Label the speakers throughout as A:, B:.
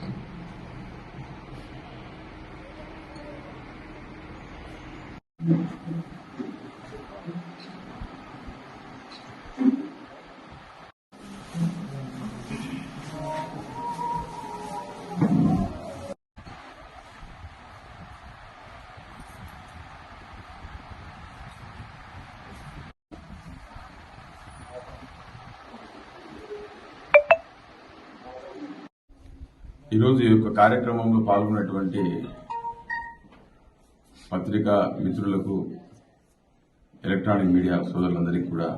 A: Thank you. ఈరోజు ఈ యొక్క కార్యక్రమంలో పాల్గొన్నటువంటి పత్రికా మిత్రులకు ఎలక్ట్రానిక్ మీడియా సోదరులందరికీ కూడా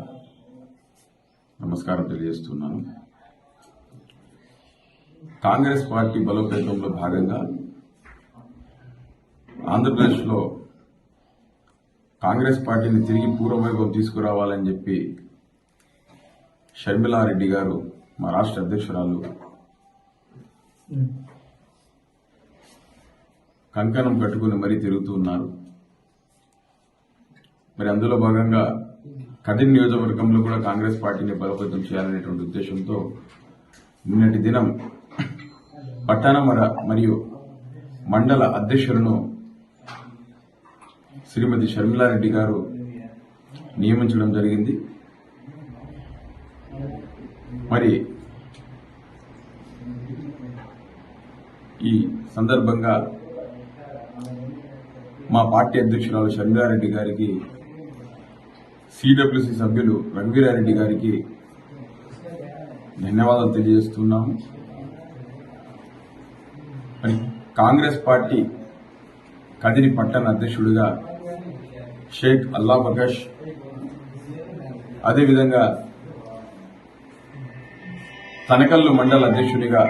A: నమస్కారం తెలియజేస్తున్నాను. కాంగ్రెస్ పార్టీ బలోపేతంలో భాగంగా ఆంధ్రప్రదేశ్లో కాంగ్రెస్ పార్టీని తిరిగి పూర్వవైభవం తీసుకురావాలని చెప్పి షర్మిలారెడ్డి గారు మా రాష్ట్ర అధ్యక్షురాలు కంకణం కట్టుకుని మరీ తిరుగుతూ ఉన్నారు. మరి అందులో భాగంగా కదిరి నియోజకవర్గంలో కూడా కాంగ్రెస్ పార్టీని బలోపేతం చేయాలనేటువంటి ఉద్దేశంతో నిన్నటి దినం పట్టణ మర- మరియు మండల అధ్యక్షులను శ్రీమతి షర్మిలారెడ్డి గారు నియమించడం జరిగింది. మరి ఈ సందర్భంగా మా పార్టీ అధ్యక్షురాలు షర్మిలారెడ్డి గారికి సిడబ్ల్యూసి సభ్యులు రఘువీరారెడ్డి గారికి ధన్యవాదాలు తెలియజేస్తున్నాము. మరి కాంగ్రెస్ పార్టీ కదిరి పట్టణ అధ్యక్షుడిగా షేక్ అల్లా ప్రకాష్ అదేవిధంగా తనకల్లు మండల అధ్యక్షుడిగా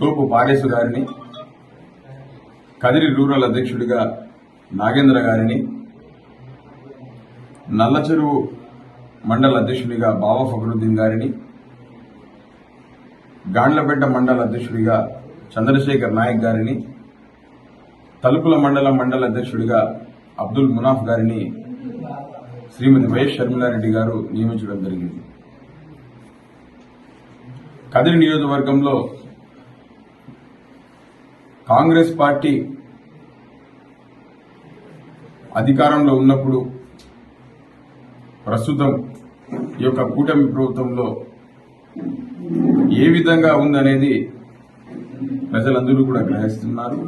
A: తోపు పారేసు గారిని కదిరి రూరల్ అధ్యక్షుడిగా నాగేంద్ర గారిని నల్లచెరువు మండల అధ్యక్షుడిగా బావ ఫక్రుద్దీన్ గారిని గాండ్లపేట మండల అధ్యక్షుడిగా చంద్రశేఖర్ నాయక్ గారిని తలుపుల మండలం మండల అధ్యక్షుడిగా అబ్దుల్ మునాఫ్ గారిని శ్రీమతి వైఎస్ షర్మిలారెడ్డి గారు నియమించడం జరిగింది. కదిరి నియోజకవర్గంలో కాంగ్రెస్ పార్టీ అధికారంలో ఉన్నప్పుడు ప్రస్తుతం ఈ యొక్క కూటమి ప్రభుత్వంలో ఏ విధంగా ఉందనేది ప్రజలందరూ కూడా గ్రహిస్తున్నారు.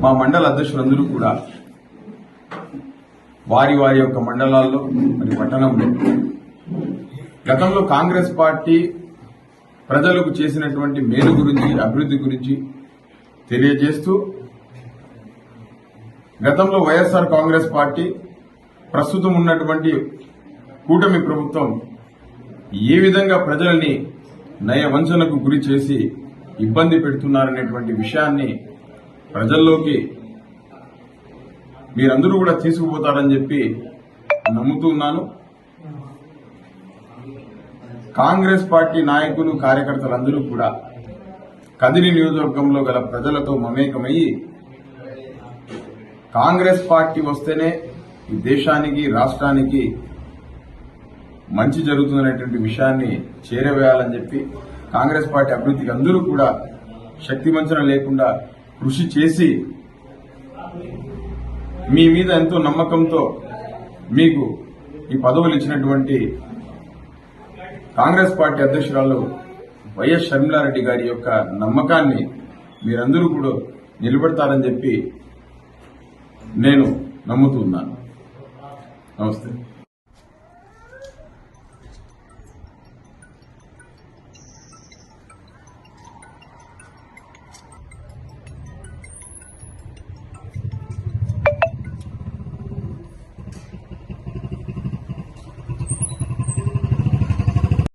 A: మా మండల అధ్యక్షులందరూ కూడా వారి వారి యొక్క మండలాల్లో మరి పట్టణంలో గతంలో కాంగ్రెస్ పార్టీ ప్రజలకు చేసినటువంటి మేలు గురించి అభివృద్ధి గురించి తెలియజేస్తూ గతంలో వైఎస్ఆర్ కాంగ్రెస్ పార్టీ ప్రస్తుతం ఉన్నటువంటి కూటమి ప్రభుత్వం ఏ విధంగా ప్రజల్ని నయ వంచనకు గురి చేసి ఇబ్బంది పెడుతున్నారనేటువంటి విషయాన్ని ప్రజల్లోకి మీరందరూ కూడా తీసుకుపోతారని చెప్పి నమ్ముతూ ఉన్నాను. కాంగ్రెస్ పార్టీ నాయకులు కార్యకర్తలందరూ కూడా కదిరి నియోజకవర్గంలో గల ప్రజలతో మమేకమయ్యి కాంగ్రెస్ పార్టీ వస్తేనే ఈ దేశానికి రాష్ట్రానికి మంచి జరుగుతుందనేటువంటి విషయాన్ని చేరవేయాలని చెప్పి కాంగ్రెస్ పార్టీ అభివృద్ధికి అందరూ కూడా శక్తి వంచన లేకుండా కృషి చేసి మీ మీద ఎంతో నమ్మకంతో మీకు ఈ పదవులు ఇచ్చినటువంటి కాంగ్రెస్ పార్టీ అధ్యక్షురాలు వైఎస్ షర్మిలారెడ్డి గారి యొక్క నమ్మకాన్ని మీరందరూ కూడా నిలబెడతారని చెప్పి నేను నమ్ముతూ ఉన్నాను. నమస్తే.